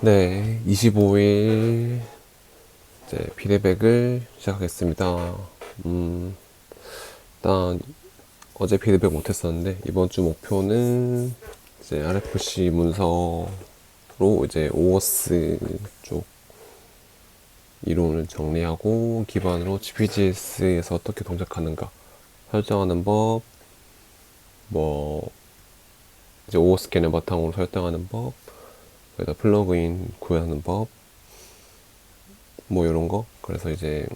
네, 25일 이제 피드백을 시작하겠습니다. 음, 일단 어제 피드백 못했었는데 이번 주 목표는 이제 RFC 문서로 이제 오어스 쪽 이론을 정리하고 기반으로 GPGS에서 어떻게 동작하는가 설정하는 법, 뭐 이제 오어스 개념 바탕으로 설정하는 법, 여기다 플러그인 구현하는 법, 뭐 이런 거. 그래서 이제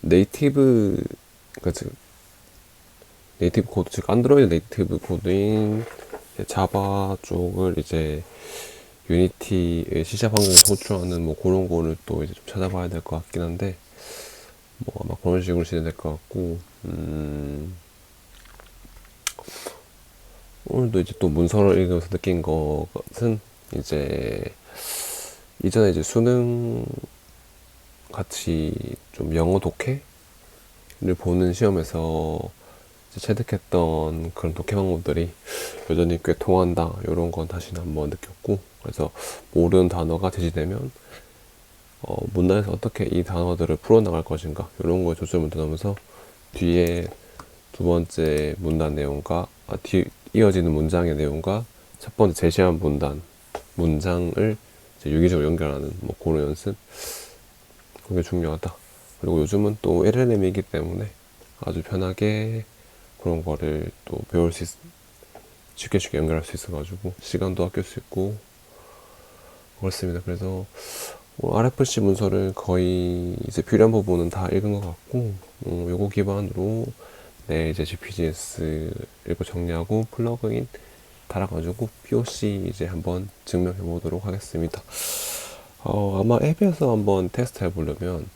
네이티브 그즉 네이티브 코드 즉 안드로이드 네이티브 코드인 자바 쪽을 이제 유니티의 시작 환경에서 호출하는 뭐 그런 거를 또 이제 좀 찾아봐야 될 것 같긴 한데 뭐 아마 그런 식으로 진행될 것 같고 음 오늘도 이제 또 문서를 읽으면서 느낀 것은 이제 이전에 이제 수능 같이 좀 영어 독해를 보는 시험에서 체득했던 그런 독해 방법들이 여전히 꽤 통한다 이런 건 다시 한번 느꼈고 그래서 모르는 단어가 제시되면 어, 문단에서 어떻게 이 단어들을 풀어나갈 것인가 이런 거에 초점을 두면서 뒤에 두 번째 문단 내용과 아, 뒤, 이어지는 문장의 내용과 첫 번째 제시한 문단 문장을 유기적으로 연결하는 뭐 그런 연습 그게 중요하다. 그리고 요즘은 또 LLM이기 때문에 아주 편하게 그런 거를 또 배울 수 있, 쉽게 쉽게 연결할 수 있어가지고 시간도 아낄 수 있고 그렇습니다. 그래서 뭐 RFC 문서를 거의 이제 필요한 부분은 다 읽은 것 같고 음, 요거 기반으로 내 이제 GPGS 읽고 정리하고 플러그인 달아가지고 POC 이제 한번 증명해 보도록 하겠습니다. 어, 아마 앱에서 한번 테스트 해보려면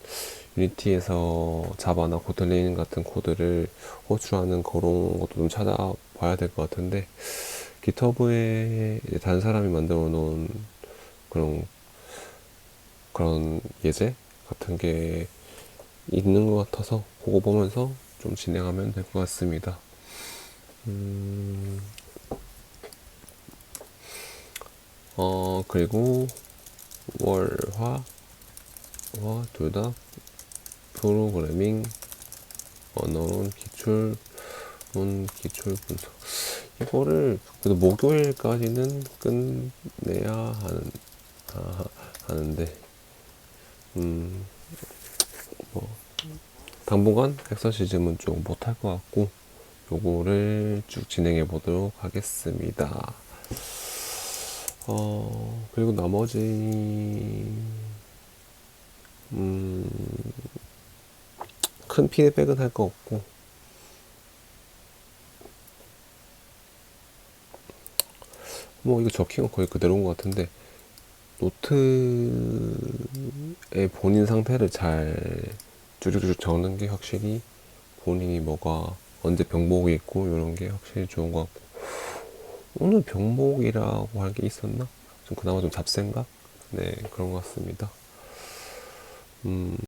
유니티에서 자바나 코틀린 같은 코드를 호출하는 그런 것도 좀 찾아봐야 될 것 같은데 기터브에 다른 사람이 만들어 놓은 그런 그런 예제 같은 게 있는 것 같아서 그거 보면서 좀 진행하면 될 것 같습니다. 음, 어, 그리고 월, 화, 화, 둘다 프로그래밍, 언어론, 기출, 론, 기출 분석. 이거를 그래도 목요일까지는 끝내야 하는, 아, 하는데, 음, 뭐, 당분간 엑서시즘은 좀 못할 것 같고, 요거를 쭉 진행해 보도록 하겠습니다. 어, 그리고 나머지, 음, 큰 피드백은 할 거 없고, 뭐 이거 적힌 건 거의 그대로인 것 같은데, 노트의 본인 상태를 잘 쭉쭉쭉 적는 게 확실히 본인이 뭐가 언제 병목이 있고 이런 게 확실히 좋은 것 같고 오늘 병목이라고 할 게 있었나? 좀 그나마 좀 잡생각? 네 그런 것 같습니다. 음.